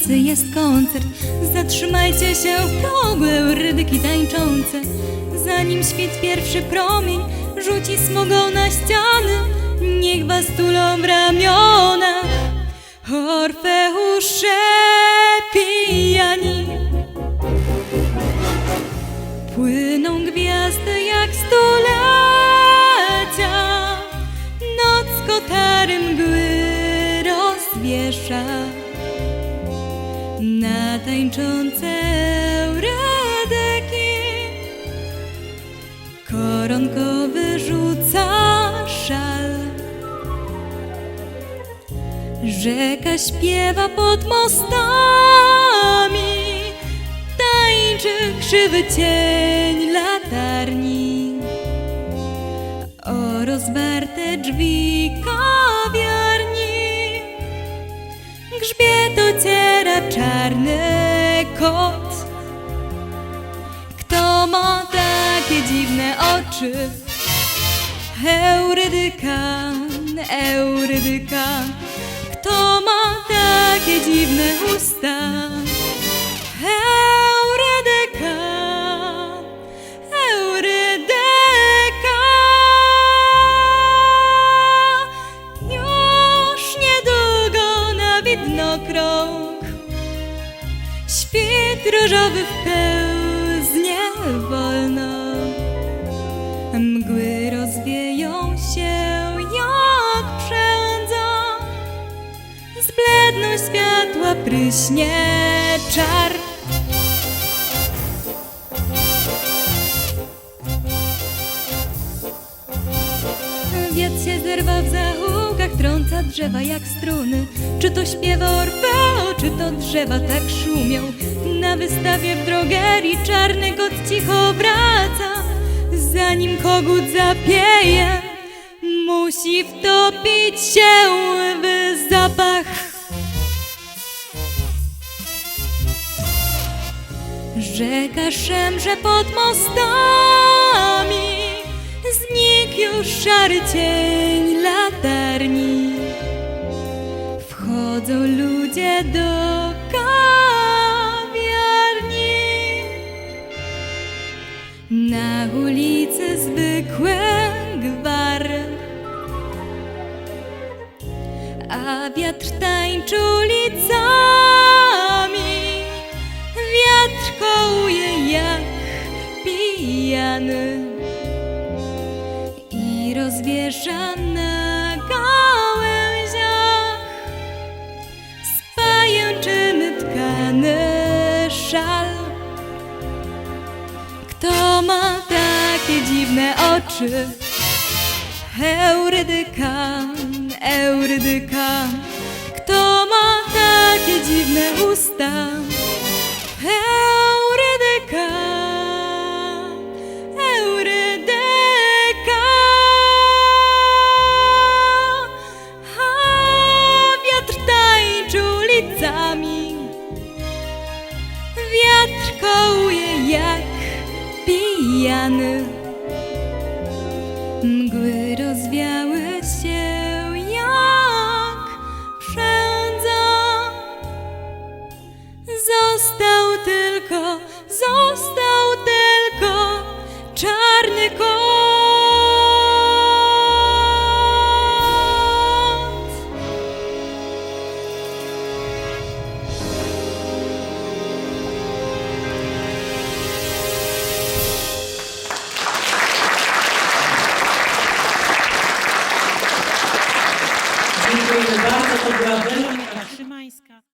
nocy jest koncert. Zatrzymajcie się w progu eurydyki tańczące. Zanim świt pierwszy promień rzuci smugą na ściany. Niech was tulą ramiona. Orfeusze pijani Płyną gwiazdy jak stulecia. Noc kotary mgły rozwiesza Na tańczące eurydyki Koronkowy rzuca szal. Rzeka śpiewa pod mostami. Tańczy krzywy cień latarni. O rozwarte drzwi kawiarni Grzbiet ociera czarny kot Kto ma takie dziwne oczy? Eurydyka, eurydyka Kto ma takie dziwne usta? Różowy wpełznie wolno. Mgły rozwieją się jak przędza. Zbledną światła pryśnie czar. Wiatr się zerwa w zaułkach, trąca drzewa jak struny. Czy to śpiewa Orfeo, czy to drzewa tak szumią. Na wystawie w drogerii czarny kot cicho wraca. Zanim kogut zapieje Musi wtopić się w zapach. Rzeka szemrze pod mostami Znikł już szary cień latarni Wchodzą ludzie do kawiarni. Na ulicy zwykły gwar. A wiatr tańczy ulicami. Wiatr kołuje jak pijany. I rozwiesza na gałęziach Z pajęczyny tkany szal Kto ma takie dziwne oczy? Eurydyka, eurydyka Kto ma takie dziwne usta? szkoły jak pijany. Mgły rozwiały się jak przędza Został tylko, został tylko czarny kot.